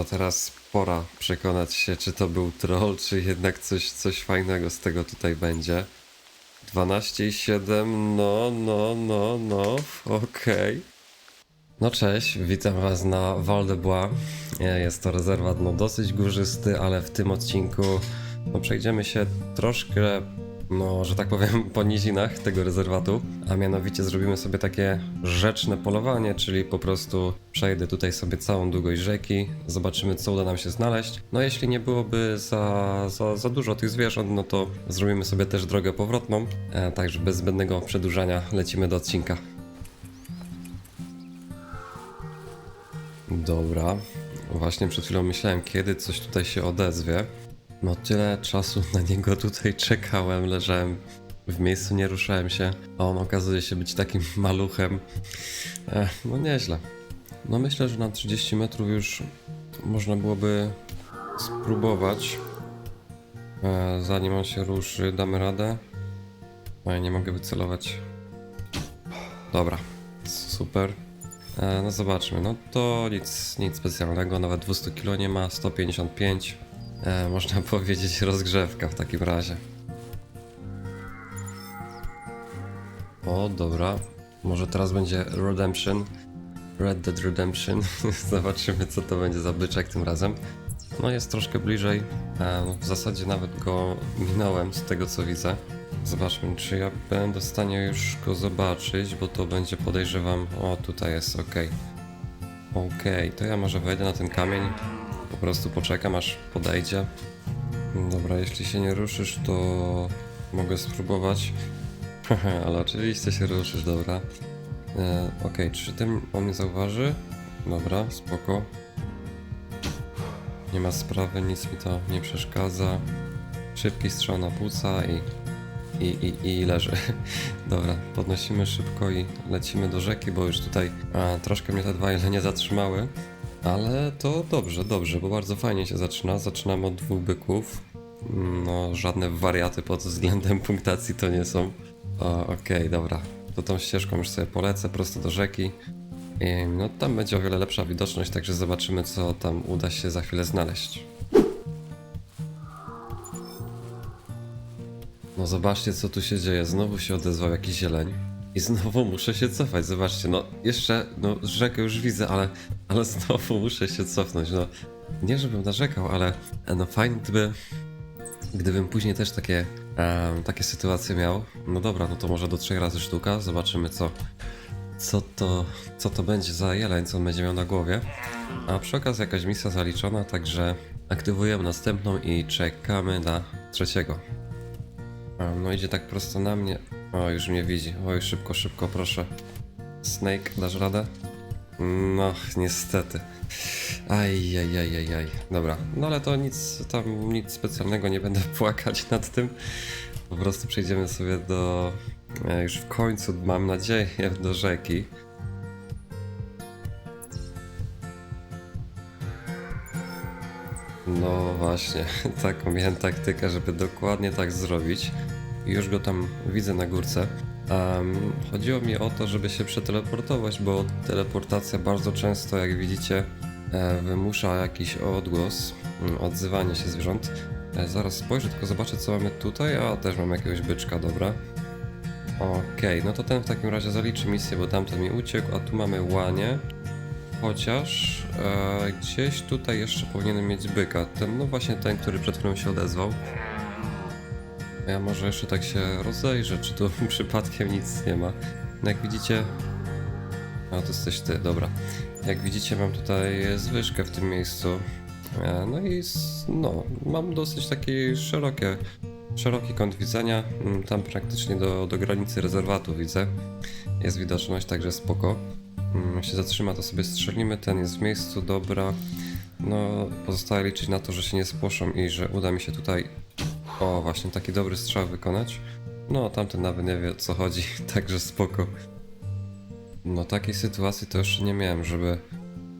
To teraz pora przekonać się, czy to był troll, czy jednak coś, coś fajnego z tego tutaj będzie. 12,7, no, no, no, no, okej. No cześć, witam was na Val de Bois. Jest to rezerwat no, dosyć górzysty, ale w tym odcinku no, przejdziemy się troszkę, no, że tak powiem, po nizinach tego rezerwatu, a mianowicie zrobimy sobie takie rzeczne polowanie, czyli po prostu przejdę tutaj sobie całą długość rzeki, zobaczymy co uda nam się znaleźć. No jeśli nie byłoby za, za, za dużo tych zwierząt, no to zrobimy sobie też drogę powrotną, e, także bez zbędnego przedłużania lecimy do odcinka. Dobra. Właśnie przed chwilą myślałem, kiedy coś tutaj się odezwie. No tyle czasu na niego tutaj czekałem, leżałem w miejscu, nie ruszałem się, a on okazuje się być takim maluchem. Ech, no nieźle. No myślę, że na 30 metrów już można byłoby spróbować. Zanim on się ruszy, damy radę. Ja nie mogę wycelować. Dobra, super. No zobaczmy, no to nic, nic specjalnego, nawet 200 kg nie ma, 155. E, można powiedzieć rozgrzewka w takim razie. O, dobra. Może teraz będzie Redemption. Red Dead Redemption. Zobaczymy, co to będzie za byczek tym razem. No, jest troszkę bliżej. E, w zasadzie nawet go minąłem z tego, co widzę. Zobaczmy, czy ja będę w stanie już go zobaczyć, bo to będzie podejrzewam. O, tutaj jest, ok. Okej, to ja może wejdę na ten kamień. Po prostu poczekam, aż podejdzie. Dobra, jeśli się nie ruszysz, to mogę spróbować. Ale oczywiście się ruszysz, dobra. E, Okej, czy tym on mnie zauważy? Dobra, spoko. Nie ma sprawy, nic mi to nie przeszkadza. Szybki strzał na płuca i, i, i, i leży. Dobra, podnosimy szybko i lecimy do rzeki, bo już tutaj a, troszkę mnie te dwa nie zatrzymały. Ale to dobrze, dobrze, bo bardzo fajnie się zaczyna. Zaczynamy od dwóch byków. No, żadne wariaty pod względem punktacji to nie są. Okej, dobra. To tą ścieżką już sobie polecę prosto do rzeki. I, no, tam będzie o wiele lepsza widoczność, także zobaczymy, co tam uda się za chwilę znaleźć. No zobaczcie, co tu się dzieje. Znowu się odezwał jakiś zieleń. I znowu muszę się cofać, zobaczcie, no jeszcze, no rzekę już widzę, ale, ale znowu muszę się cofnąć, no nie żebym narzekał, ale e, no fajnie gdyby, gdybym później też takie, em, takie sytuacje miał, no dobra, no to może do trzech razy sztuka, zobaczymy co, co to, co to będzie za jeleń, co on będzie miał na głowie, a przy okazji jakaś misja zaliczona, także aktywujemy następną i czekamy na trzeciego. No idzie tak prosto na mnie. O, już mnie widzi. Oj, szybko, szybko, proszę. Snake, dasz radę? No, niestety. Aj, aj, aj, aj. Dobra, no ale to nic tam, nic specjalnego, nie będę płakać nad tym. Po prostu przejdziemy sobie do... e, Już w końcu, mam nadzieję, do rzeki. No właśnie, taką miałem taktykę, żeby dokładnie tak zrobić. Już go tam widzę na górce. Em, chodziło mi o to, żeby się przeteleportować, bo teleportacja bardzo często, jak widzicie, e, wymusza jakiś odgłos, mm, odzywanie się zwierząt. E, zaraz spojrzę, tylko zobaczę co mamy tutaj, a też mam jakiegoś byczka, dobra. Okej, no to ten w takim razie zaliczy misję, bo tamten mi uciekł, a tu mamy łanie. Chociaż e, gdzieś tutaj jeszcze powinienem mieć byka. Ten, no właśnie ten, który przed chwilą się odezwał. Ja może jeszcze tak się rozejrzę, czy tu przypadkiem nic nie ma. No jak widzicie... A to jesteś ty, dobra. Jak widzicie mam tutaj zwyżkę w tym miejscu. E, No i no, mam dosyć taki szerokie, szeroki kąt widzenia. Mm, Tam praktycznie do, do granicy rezerwatu widzę. Jest widoczność, także spoko. Mm, się zatrzyma, to sobie strzelimy. Ten jest w miejscu, dobra. No, pozostaje liczyć na to, że się nie spłoszą i że uda mi się tutaj, o właśnie, taki dobry strzał wykonać. No, tamten nawet nie wie o co chodzi, także spoko. No, takiej sytuacji to jeszcze nie miałem, żeby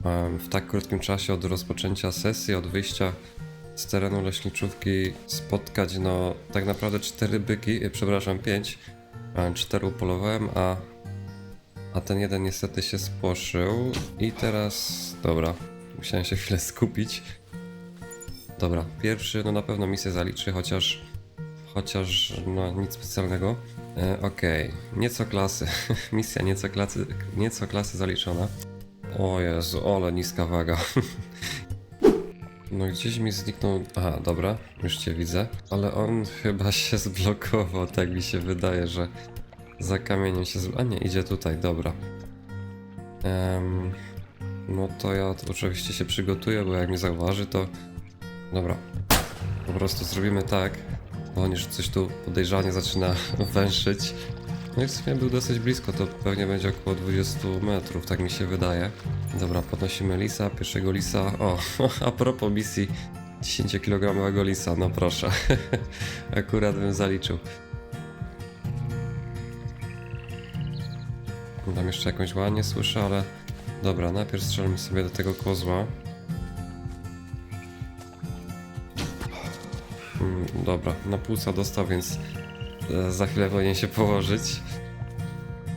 em, w tak krótkim czasie od rozpoczęcia sesji, od wyjścia z terenu leśniczówki spotkać, no, tak naprawdę cztery byki, e, przepraszam, pięć. E, Cztery upolowałem, a a ten jeden niestety się spłoszył i teraz... Dobra. musiałem się chwilę skupić. Dobra, pierwszy, no na pewno misję zaliczy, chociaż, chociaż, no nic specjalnego. E, Okej, nieco klasy, misja nieco klasy, nieco klasy zaliczona. O Jezu, ale niska waga. No gdzieś mi zniknął. Aha, dobra, już cię widzę. Ale on chyba się zblokował, tak mi się wydaje, że za kamieniem się. Z... A nie, idzie tutaj, dobra. Em, no to ja oczywiście się przygotuję, bo jak mnie zauważy, to. Dobra. Po prostu zrobimy tak, bo on już coś tu podejrzanie zaczyna węszyć. No i w sumie był dosyć blisko, to pewnie będzie około 20 metrów, tak mi się wydaje. Dobra, podnosimy lisa, pierwszego lisa. O, a propos misji 10-kilogramowego lisa, no proszę. Akurat bym zaliczył. Tam jeszcze jakąś ładnie słyszę, ale dobra, najpierw strzelmy sobie do tego kozła. Dobra, na płuca dostał, więc e, za chwilę powinien się położyć.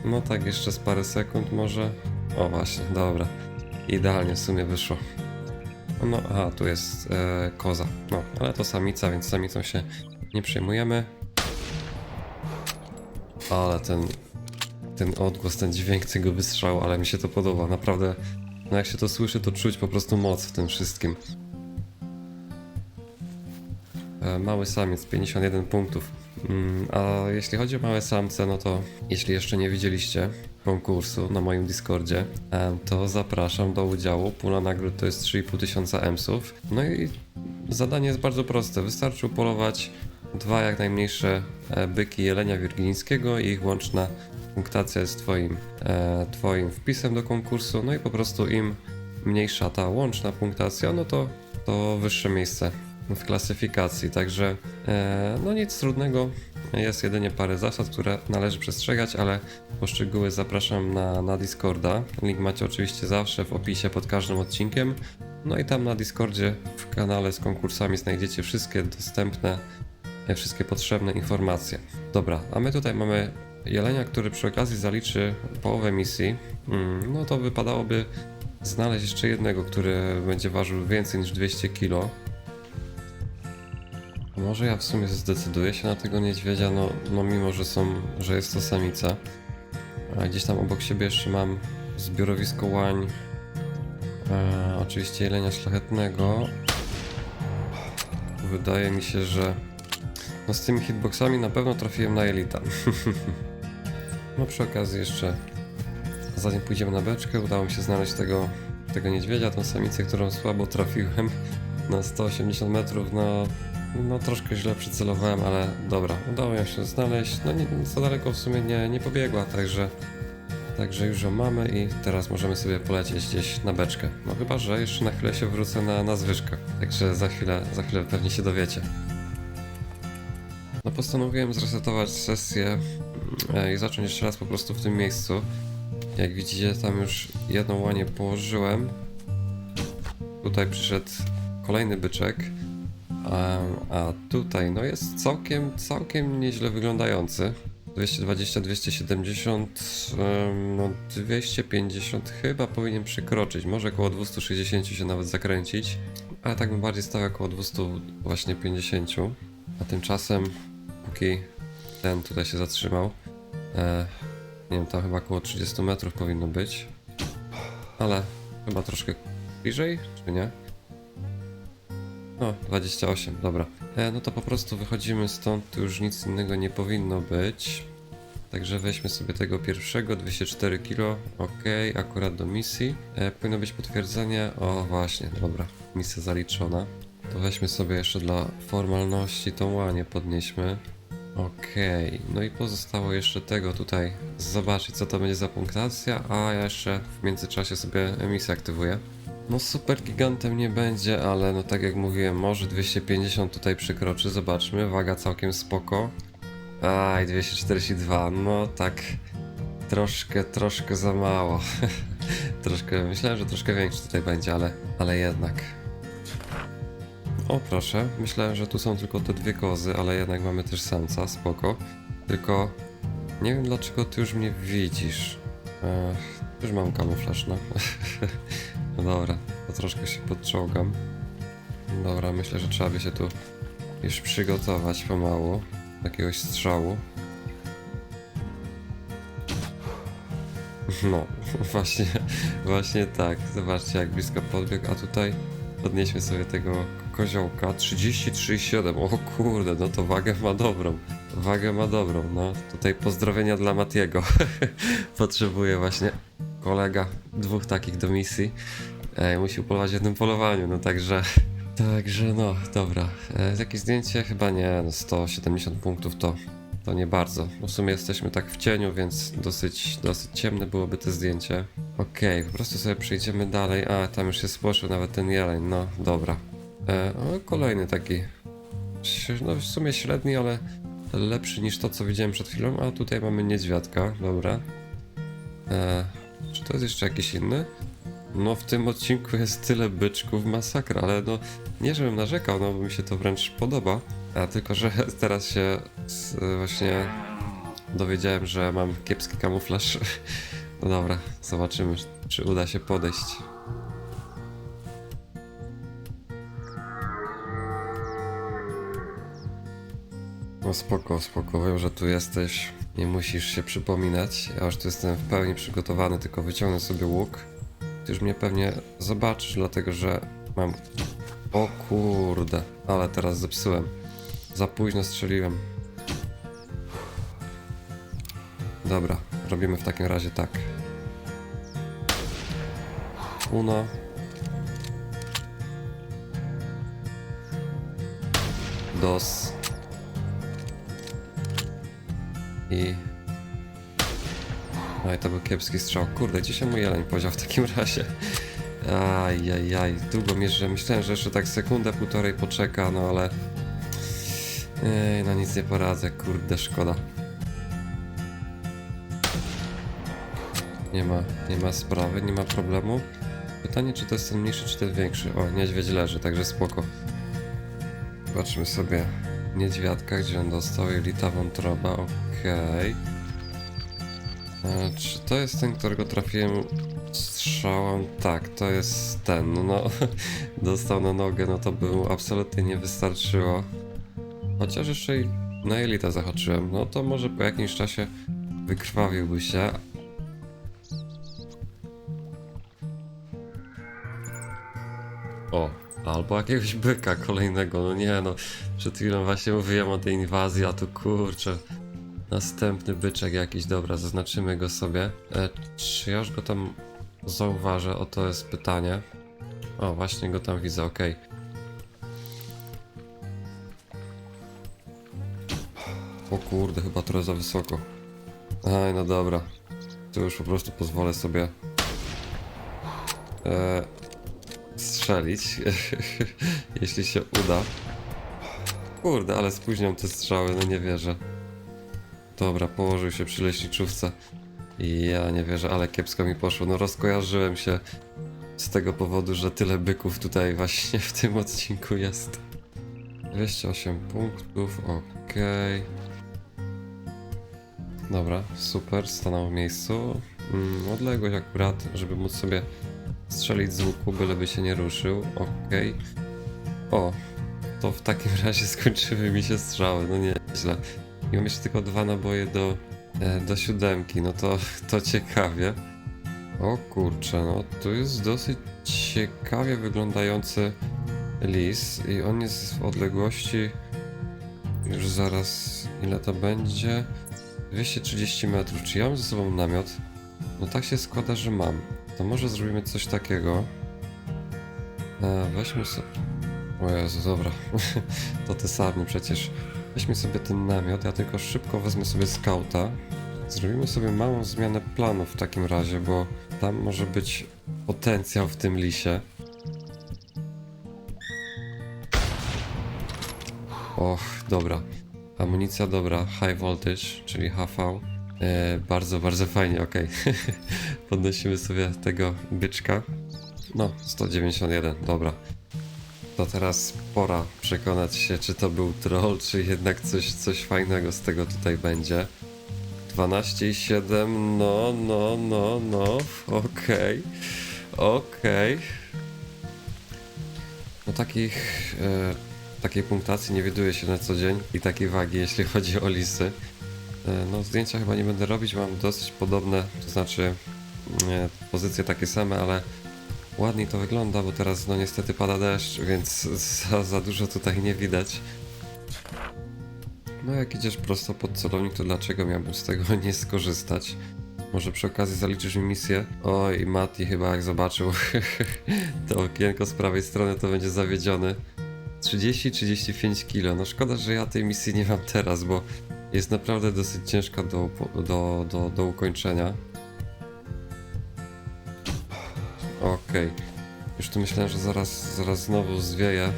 No tak, jeszcze z parę sekund może. O właśnie, dobra. Idealnie w sumie wyszło. No, aha, tu jest e, koza. No, ale to samica, więc samicą się nie przejmujemy. Ale ten, ten odgłos, ten dźwięk tego wystrzału, ale mi się to podoba. Naprawdę, no jak się to słyszy, to czuć po prostu moc w tym wszystkim. E, Mały samiec, 51 punktów. Mm, A jeśli chodzi o małe samce, no to jeśli jeszcze nie widzieliście konkursu na moim Discordzie, em, to zapraszam do udziału. Pula nagród to jest 3,5 tysiąca emsów. No i zadanie jest bardzo proste. Wystarczy upolować dwa jak najmniejsze e, byki jelenia wirgińskiego i ich łączna punktacja jest twoim, e, twoim wpisem do konkursu. No i po prostu im mniejsza ta łączna punktacja, no to, to wyższe miejsce w klasyfikacji. Także e, no nic trudnego. Jest jedynie parę zasad, które należy przestrzegać, ale poszczegóły zapraszam na, na Discorda. Link macie oczywiście zawsze w opisie pod każdym odcinkiem. No i tam na Discordzie w kanale z konkursami znajdziecie wszystkie dostępne, e, wszystkie potrzebne informacje. Dobra, a my tutaj mamy jelenia, który przy okazji zaliczy połowę misji. Mm, no to wypadałoby znaleźć jeszcze jednego, który będzie ważył więcej niż 200 kg. Może ja w sumie zdecyduję się na tego niedźwiedzia, no, no mimo, że są, że jest to samica. A gdzieś tam obok siebie jeszcze mam zbiorowisko łań. E, oczywiście jelenia szlachetnego. Wydaje mi się, że no z tymi hitboxami na pewno trafiłem na elita. no przy okazji jeszcze zanim pójdziemy na beczkę, udało mi się znaleźć tego, tego niedźwiedzia, tą samicę, którą słabo trafiłem na 180 metrów, no no troszkę źle przycelowałem, ale dobra, udało mi się znaleźć. No nie, za daleko w sumie nie, nie pobiegła, także, także już ją mamy i teraz możemy sobie polecieć gdzieś na beczkę. No chyba, że jeszcze na chwilę się wrócę na, na zwyżkę, także za chwilę, za chwilę pewnie się dowiecie. No postanowiłem zresetować sesję e, i zacząć jeszcze raz po prostu w tym miejscu. Jak widzicie, tam już jedną łanię położyłem. Tutaj przyszedł kolejny byczek. A, a tutaj no jest całkiem, całkiem nieźle wyglądający. 220, 270, em, no 250 chyba powinien przekroczyć, może około 260 się nawet zakręcić, ale tak bym bardziej stawiał około 200 właśnie 50. A tymczasem, póki ten tutaj się zatrzymał, e, nie wiem, tam chyba około 30 metrów powinno być, ale chyba troszkę bliżej, czy nie? O, 28, dobra. E, no to po prostu wychodzimy stąd, tu już nic innego nie powinno być. Także weźmy sobie tego pierwszego, 204 kg, ok, akurat do misji. E, powinno być potwierdzenie, o właśnie, dobra, misja zaliczona. To weźmy sobie jeszcze dla formalności tą łanię podnieśmy. Okej, no i pozostało jeszcze tego tutaj zobaczyć co to będzie za punktacja, a ja jeszcze w międzyczasie sobie misję aktywuję. No super gigantem nie będzie, ale no tak jak mówiłem, może 250 tutaj przekroczy, zobaczmy, waga całkiem spoko. Aj, 242, no tak troszkę, troszkę za mało. troszkę, myślałem, że troszkę większy tutaj będzie, ale, ale jednak. O proszę, myślałem, że tu są tylko te dwie kozy, ale jednak mamy też samca, spoko. Tylko nie wiem dlaczego ty już mnie widzisz. Ech, już mam kamuflaż, no. no dobra. To troszkę się podczołgam. Dobra, myślę, że trzeba by się tu już przygotować pomału. Jakiegoś strzału. No, właśnie, właśnie tak. Zobaczcie, jak blisko podbiegł, a tutaj podnieśmy sobie tego koziołka 33,7. O kurde, no to wagę ma dobrą. Wagę ma dobrą, no. Tutaj pozdrowienia dla Matiego. Potrzebuje właśnie kolega dwóch takich do misji. E, musi polować w jednym polowaniu, no także... Także no, dobra. E, jakieś zdjęcie? Chyba nie, no 170 punktów to, to nie bardzo. W sumie jesteśmy tak w cieniu, więc dosyć, dosyć ciemne byłoby to zdjęcie. Okej, po prostu sobie przejdziemy dalej. A, tam już się spłoszył nawet ten jeleń, no dobra. E, o, kolejny taki, no w sumie średni, ale lepszy niż to, co widziałem przed chwilą. A tutaj mamy niedźwiadka, dobra. E, to jest jeszcze jakiś inny? No w tym odcinku jest tyle byczków, masakra, ale no nie żebym narzekał, no bo mi się to wręcz podoba, a tylko, że teraz się właśnie dowiedziałem, że mam kiepski kamuflaż. No dobra, zobaczymy, czy uda się podejść. No spoko, spoko, wiem, że tu jesteś, nie musisz się przypominać, ja już tu jestem w pełni przygotowany, tylko wyciągnę sobie łuk. Ty już mnie pewnie zobaczysz, dlatego że mam... O kurde, ale teraz zepsułem. Za późno strzeliłem. Dobra, robimy w takim razie tak. Uno. Dos. I... No i to był kiepski strzał. Kurde, gdzie się mój jeleń podział w takim razie? Ajajaj, długo mierzę. Myślałem, że jeszcze tak sekundę, półtorej poczeka, no ale... Ej, no nic nie poradzę, kurde, szkoda. Nie ma, nie ma sprawy, nie ma problemu. Pytanie, czy to jest ten mniejszy, czy ten większy? O, niedźwiedź leży, także spoko. Zobaczmy sobie niedźwiadka, gdzie on dostał, jelita wątroba, okej. E, Czy to jest ten, którego trafiłem strzałem? Tak, to jest ten. No, dostał na nogę, no to by mu absolutnie nie wystarczyło. Chociaż jeszcze i na jelita zahaczyłem, no to może po jakimś czasie wykrwawiłby się. O, albo jakiegoś byka kolejnego, no nie no. Przed chwilą właśnie mówiłem o tej inwazji, a tu kurczę. Następny byczek jakiś, dobra, zaznaczymy go sobie. E, czy ja już go tam zauważę? O to jest pytanie. O, właśnie go tam widzę, okej. O kurde, chyba trochę za wysoko. Aj, no dobra. To już po prostu pozwolę sobie e, strzelić, jeśli się uda. Kurde, ale spóźniam te strzały, no nie wierzę. Dobra, położył się przy leśniczówce. I ja nie wierzę, ale kiepsko mi poszło. No rozkojarzyłem się z tego powodu, że tyle byków tutaj właśnie w tym odcinku jest. 208 punktów, okej. Dobra, super, stanął w miejscu. Mm, odległość akurat, żeby móc sobie strzelić z łuku, byleby się nie ruszył, okej. O, to w takim razie skończyły mi się strzały, no nieźle. I mam jeszcze tylko dwa naboje do, e, do siódemki, no to, to ciekawie. O kurczę, no tu jest dosyć ciekawie wyglądający lis i on jest w odległości już zaraz, ile to będzie? 230 metrów. Czy ja mam ze sobą namiot? No tak się składa, że mam. To może zrobimy coś takiego. E, weźmy sobie... O Jezu, dobra. to te sarny przecież. Weźmy sobie ten namiot, ja tylko szybko wezmę sobie skauta. Zrobimy sobie małą zmianę planu w takim razie, bo tam może być potencjał w tym lisie. Och, dobra. Amunicja dobra, high voltage, czyli HV. E, bardzo, bardzo fajnie, okej. Podnosimy sobie tego byczka. No, 191, dobra. To teraz pora przekonać się, czy to był troll, czy jednak coś, coś fajnego z tego tutaj będzie. 12,7, no, no, no, no, okej, okej. takich, e, takiej punktacji nie widuje się na co dzień i takiej wagi, jeśli chodzi o lisy. E, no, zdjęcia chyba nie będę robić, mam dosyć podobne, to znaczy e, pozycje takie same, ale ładniej to wygląda, bo teraz no niestety pada deszcz, więc za, za dużo tutaj nie widać. No jak idziesz prosto pod celownik, to dlaczego miałbym z tego nie skorzystać? Może przy okazji zaliczysz mi misję? Oj, Mati chyba jak zobaczył to okienko z prawej strony, to będzie zawiedziony. 30-35 kilo. No szkoda, że ja tej misji nie mam teraz, bo jest naprawdę dosyć ciężka do, do, do, do ukończenia. Okej. Już tu myślałem, że zaraz, zaraz znowu zwieje.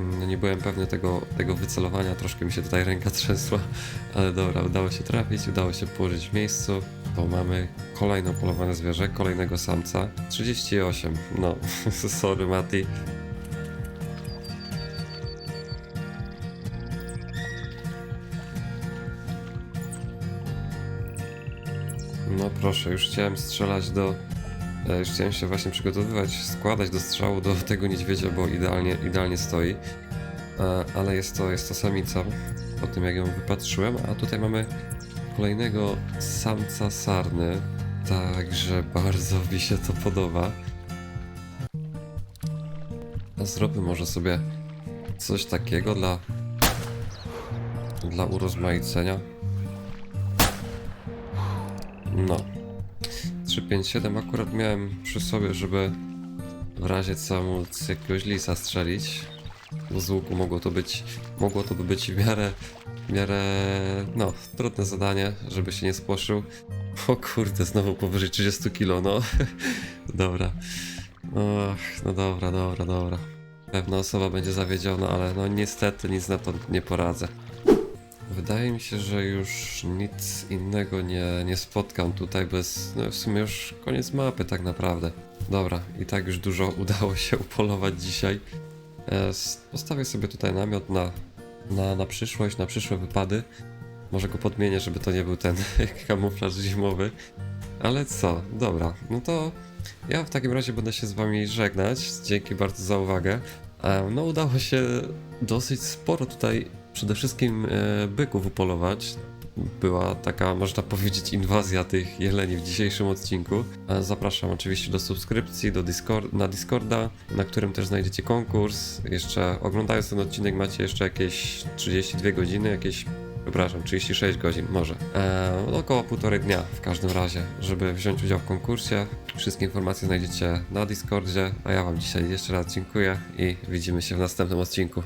No nie byłem pewny tego, tego wycelowania, troszkę mi się tutaj ręka trzęsła, ale dobra, udało się trafić, udało się położyć w miejscu. To mamy kolejne polowane zwierzę, kolejnego samca. 38, no, sorry Mati. No proszę, już chciałem strzelać do... e, Już chciałem się właśnie przygotowywać, składać do strzału do tego niedźwiedzia, bo idealnie, idealnie stoi. E, Ale jest to, jest to samica, po tym jak ją wypatrzyłem. A tutaj mamy kolejnego samca sarny, także bardzo mi się to podoba. A zrobię może sobie coś takiego dla... dla urozmaicenia. No. 357 akurat miałem przy sobie, żeby w razie co móc jakiegoś lisa strzelić. Bo z łuku mogło to być, mogło to by być w miarę, w miarę, no, trudne zadanie, żeby się nie spłoszył. O kurde, znowu powyżej 30 kilo, no. dobra. Och, no dobra, dobra, dobra. Pewna osoba będzie zawiedziona, ale no niestety nic na to nie poradzę. Wydaje mi się, że już nic innego nie, nie spotkam tutaj bez. No w sumie już koniec mapy tak naprawdę. Dobra, i tak już dużo udało się upolować dzisiaj. E, Postawię sobie tutaj namiot na, na, na przyszłość, na przyszłe wypady. Może go podmienię, żeby to nie był ten kamuflaż zimowy. Ale co, dobra, no to ja w takim razie będę się z wami żegnać. Dzięki bardzo za uwagę. E, No udało się dosyć sporo tutaj przede wszystkim e, byków upolować. Była taka, można powiedzieć, inwazja tych jeleni w dzisiejszym odcinku. E, Zapraszam oczywiście do subskrypcji, do Discord, na Discorda, na którym też znajdziecie konkurs. Jeszcze oglądając ten odcinek macie jeszcze jakieś 32 godziny, jakieś przepraszam, 36 godzin może. E, około półtorej dnia w każdym razie, żeby wziąć udział w konkursie. Wszystkie informacje znajdziecie na Discordzie, a ja Wam dzisiaj jeszcze raz dziękuję i widzimy się w następnym odcinku.